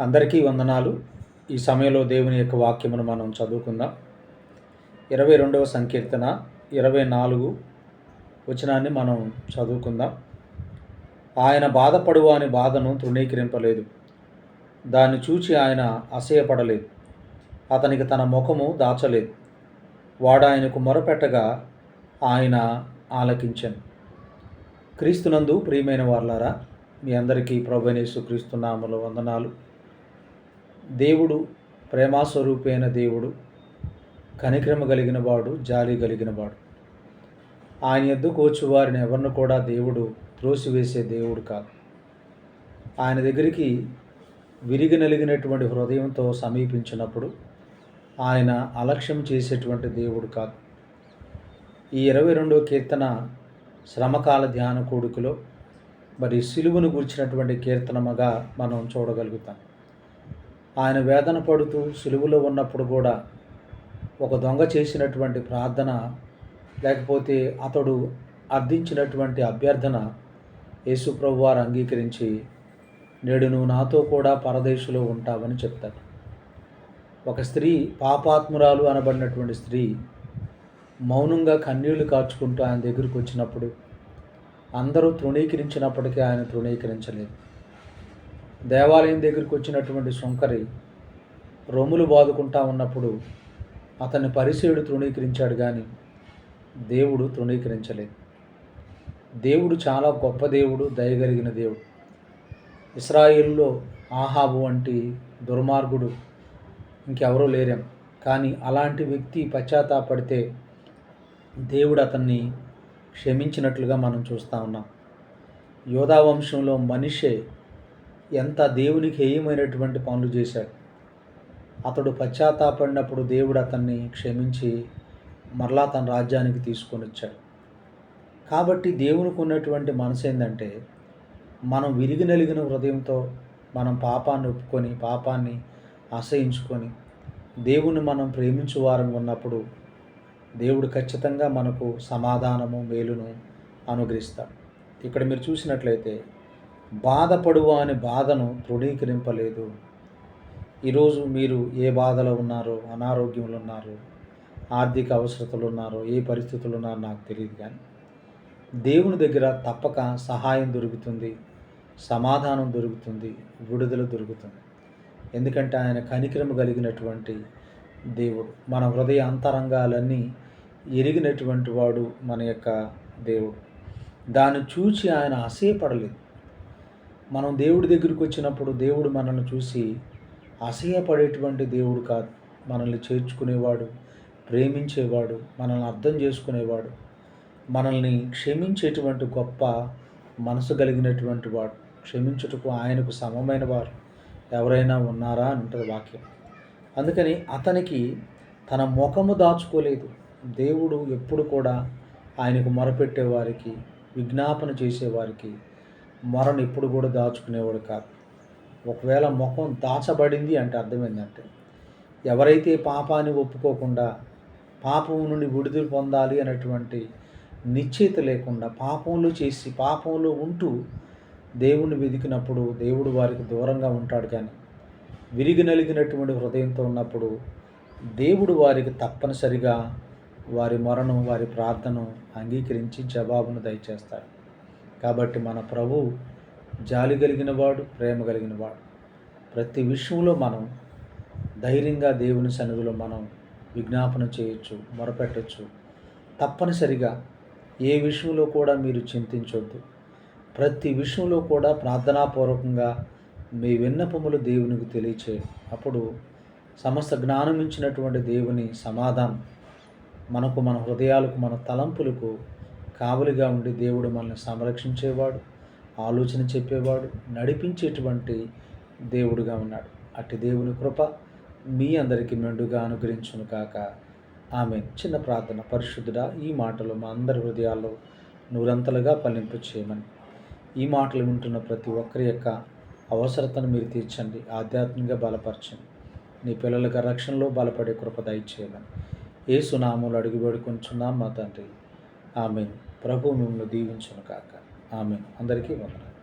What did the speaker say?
అందరికీ వందనాలు. ఈ సమయంలో దేవుని యొక్క వాక్యమును మనం చదువుకుందాం. ఇరవై రెండవ సంకీర్తన ఇరవై నాలుగు వచనాన్ని మనం చదువుకుందాం. ఆయన బాధపడువ అని బాధను తృణీకరింపలేదు. దాన్ని చూచి ఆయన అసహ్యపడలేదు. అతనికి తన ముఖము దాచలేదు. వాడు ఆయనకు మొరపెట్టగా ఆయన ఆలకించను. క్రీస్తునందు ప్రియమైన వాళ్ళారా మీ అందరికీ ప్రభునేసు క్రీస్తునామల వందనాలు. దేవుడు ప్రేమాస్వరూపైన దేవుడు కనిక్రమ కలిగిన వాడు జాలి కలిగిన వాడు ఆయన ఎద్దుకోచు వారిని ఎవరిని కూడా దేవుడు త్రోసివేసే దేవుడు కాదు. ఆయన దగ్గరికి విరిగి నలిగినటువంటి హృదయంతో సమీపించినప్పుడు ఆయన అలక్ష్యం చేసేటువంటి దేవుడు కాదు. ఈ ఇరవై రెండవ కీర్తన శ్రమకాల ధ్యాన కోడుకులో మరి సిలువను గుర్చినటువంటి కీర్తనమగా మనం చూడగలుగుతాం. ఆయన వేదన పడుతూ సులువులో ఉన్నప్పుడు కూడా ఒక దొంగ చేసినటువంటి ప్రార్థన లేకపోతే అతడు అర్థించినటువంటి అభ్యర్థన యేసుప్రభు వారు అంగీకరించి నేడు నువ్వు నాతో కూడా పరదేశంలో ఉంటావని చెప్తాడు. ఒక స్త్రీ పాపాత్మురాలు అనబడినటువంటి స్త్రీ మౌనంగా కన్నీళ్ళు కాచుకుంటూ ఆయన దగ్గరికి వచ్చినప్పుడు అందరూ తృణీకరించినప్పటికీ ఆయన తృణీకరించలేదు. దేవాలయం దగ్గరికి వచ్చినటువంటి శంకరి రొమ్ములు బాదుకుంటా ఉన్నప్పుడు అతన్ని పరిశీయుడు తృణీకరించాడు కానీ దేవుడు తృణీకరించలేదు. దేవుడు చాలా గొప్ప దేవుడు దయగలిగిన దేవుడు. ఇస్రాయిల్లో ఆహాబు వంటి దుర్మార్గుడు ఇంకెవరూ లేరేం. కానీ అలాంటి వ్యక్తి పశ్చాత్తాపడితే దేవుడు అతన్ని క్షమించినట్లుగా మనం చూస్తూ ఉన్నాం. యోధా వంశంలో మనిషే ఎంత దేవునికి హేయమైనటువంటి పనులు చేశాడు. అతడు పశ్చాత్తాపడినప్పుడు దేవుడు అతన్ని క్షమించి మరలా తన రాజ్యానికి తీసుకొని వచ్చాడు. కాబట్టి దేవునికి ఉన్నటువంటి మనసు ఏంటంటే మనం విరిగి నలిగిన హృదయంతో మనం పాపాన్ని ఒప్పుకొని పాపాన్ని ఆశ్రయించుకొని దేవుని మనం ప్రేమించు వారం ఉన్నప్పుడు దేవుడు ఖచ్చితంగా మనకు సమాధానము మేలును అనుగ్రహిస్తాడు. ఇక్కడ మీరు చూసినట్లయితే బాధపడువా అనే బాధను తృణీకరింపలేదు. ఈరోజు మీరు ఏ బాధలో ఉన్నారో అనారోగ్యంలో ఉన్నారో ఆర్థిక అవసరతలు ఉన్నారో ఏ పరిస్థితులు ఉన్నారో నాకు తెలియదు కానీ దేవుని దగ్గర తప్పక సహాయం దొరుకుతుంది సమాధానం దొరుకుతుంది విడుదల దొరుకుతుంది. ఎందుకంటే ఆయన కనికరం కలిగినటువంటి దేవుడు. మన హృదయ అంతరంగాలన్నీ ఎరిగినటువంటి వాడు మన యొక్క దేవుడు. దాన్ని చూచి ఆయన అసేపడలేదు మనం దేవుడి దగ్గరికి వచ్చినప్పుడు దేవుడు మనల్ని చూసి అసహ్యపడేటువంటి దేవుడు కాదు మనల్ని చేర్చుకునేవాడు ప్రేమించేవాడు మనల్ని అర్థం చేసుకునేవాడు మనల్ని క్షమించేటువంటి గొప్ప మనసు కలిగినటువంటి వాడు క్షమించుటకు ఆయనకు సమమైన వారు ఎవరైనా ఉన్నారా అని ఉంటుంది వాక్యం. అందుకని అతనికి తన ముఖము దాచుకోలేదు. దేవుడు ఎప్పుడు కూడా ఆయనకు మొరపెట్టేవారికి విజ్ఞాపన చేసేవారికి మొరను ఎప్పుడు కూడా దాచుకునేవాడు కాదు. ఒకవేళ ముఖం దాచబడింది అంటే అర్థమైందంటే ఎవరైతే పాపాన్ని ఒప్పుకోకుండా పాపం నుండి విడుదల పొందాలి అనేటువంటి నిశ్చయిత లేకుండా పాపంలో చేసి పాపంలో ఉంటూ దేవుణ్ణి వెతికినప్పుడు దేవుడు వారికి దూరంగా ఉంటాడు కానీ విరిగి నలిగినటువంటి హృదయంతో ఉన్నప్పుడు దేవుడు వారికి తప్పనిసరిగా వారి మరణం వారి ప్రార్థన అంగీకరించి జవాబును దయచేస్తాడు. కాబట్టి మన ప్రభు జాలి కలిగిన వాడు ప్రేమ కలిగిన వాడు ప్రతి విషయంలో మనం ధైర్యంగా దేవుని సన్నిధిలో మనం విజ్ఞాపన చేయొచ్చు మొరపెట్టచ్చు. తప్పనిసరిగా ఏ విషయంలో కూడా మీరు చింతించొద్దు. ప్రతి విషయంలో కూడా ప్రార్థనాపూర్వకంగా మీ విన్నపములు దేవునికి తెలియచేయండి అప్పుడు సమస్త జ్ఞానం ఇచ్చినటువంటి దేవుని సమాధానం మనకు మన హృదయాలకు మన తలంపులకు కావలిగా ఉండి దేవుడు మనల్ని సంరక్షించేవాడు ఆలోచన చెప్పేవాడు నడిపించేటువంటి దేవుడుగా ఉన్నాడు. అట్టి దేవుని కృప మీ అందరికీ మెండుగా అనుగ్రహించును కాక. ఆమె చిన్న ప్రార్థన. పరిశుద్ధుడా ఈ మాటలు మా అందరి హృదయాల్లో నూరంతలుగా పలింపు చేయమని. ఈ మాటలు వింటున్న ప్రతి ఒక్కరి యొక్క అవసరతను మీరు తీర్చండి. ఆధ్యాత్మికంగా బలపరచండి. నీ పిల్లలకు రక్షణలో బలపడే కృప దయచేయమని. ఏ సునాములు అడిగి వేడుకొంచున్నాం మా తండ్రి. ఆమె ప్రభు మిమ్మల్ని దీవించును కాక ఆమె అందరికీ వందనాలు.